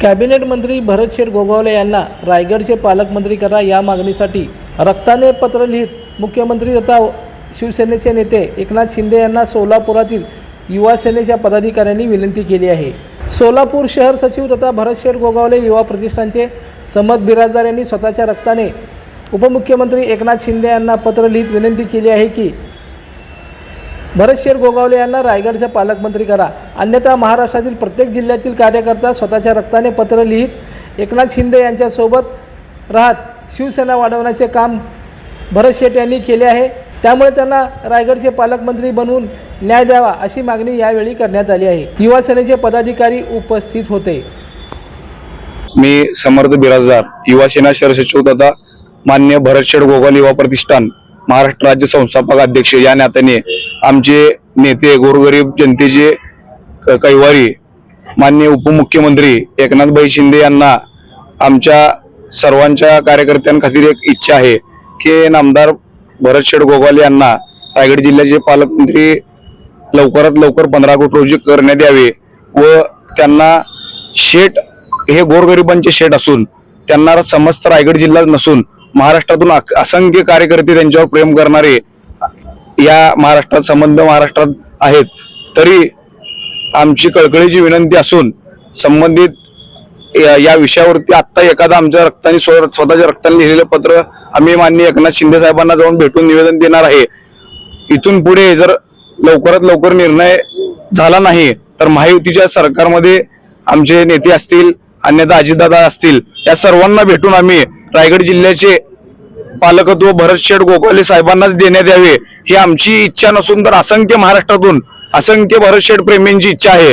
Cabinet मंत्री भरत शेठ गोगावले यांना रायगडचे पालकमंत्री करा या मागणीसाठी रक्ताने पत्र लिहित मुख्यमंत्री तथा शिवसेनेचे नेते एकनाथ शिंदे यांना सोलापुरातील युवा सेनेच्या पदाधिकाऱ्यांनी विनंती केली आहे. सोलापूर शहर सचिव तथा भरत शेठ गोगावले युवा प्रतिष्ठानचे समत बिराजदार यांनी स्वतःच्या रक्ताने उपमुख्यमंत्री एकनाथ शिंदे यांना पत्र लिहित विनंती केली आहे की भरत शेठ गोगावले यांना रायगडचा पालकमंत्री करा. अन्यथा महाराष्ट्रातील प्रत्येक जिल्ह्यातील कार्यकर्ता स्वतःच्या रक्ताने पत्र लिहित एकनाथ शिंदे यांच्यासोबत राहत शिवसेना वाढवण्याचे काम भरत शेठ यांनी केले आहे. त्यामुळे त्यांना रायगडचे पालकमंत्री बनवून न्याय द्यावा अशी मागणी यावेळी करण्यात आली आहे. युवा सेनेचे पदाधिकारी उपस्थित होते. मी समर्थ बिराजदार युवा सेना शहर सचिव तथा मान्य भरत शेठ युवा प्रतिष्ठान महाराष्ट्र राज्य संस्थापक अध्यक्ष या नात्याने आमचे नेते गोरगरीब जनतेचे क- कैवारी मान्य उपमुख्यमंत्री एकनाथभाई शिंदे यांना आमच्या सर्वांच्या कार्यकर्त्यांखातीर एक इच्छा आहे की नामदार भरत शेठ गोगाल यांना रायगड जिल्ह्याचे पालकमंत्री लवकरात लवकर पंधरा कोटी रोजी करण्यात यावे व त्यांना शेट हे गोरगरिबांचे शेठ असून त्यांना समस्त रायगड जिल्हा नसून महाराष्ट्रातून असंख्य कार्यकर्ते त्यांच्यावर प्रेम करणारे या महाराष्ट्रात संबंध महाराष्ट्रात आहेत. तरी आमची कळकळीची विनंती असून संबंधित या- या विषयावरती आत्ता एखादा आमच्या रक्ताने स्वतःच्या रक्ताने लिहिलेलं पत्र आम्ही माननीय एकनाथ शिंदे साहेबांना जाऊन भेटून निवेदन देणार आहे. इथून पुढे जर लवकरात लवकर निर्णय झाला नाही तर महायुतीच्या सरकारमध्ये आमचे नेते असतील अन्यथा अजितदादा असतील या सर्वांना भेटून आम्ही रायगड जिल्ह्याचे पालकत्व भरत शेठ गोखले साहेबांनाच देण्यात यावे ही आमची इच्छा नसून तर असंख्य महाराष्ट्रातून असंख्य भरत शेठ प्रेमींची इच्छा आहे.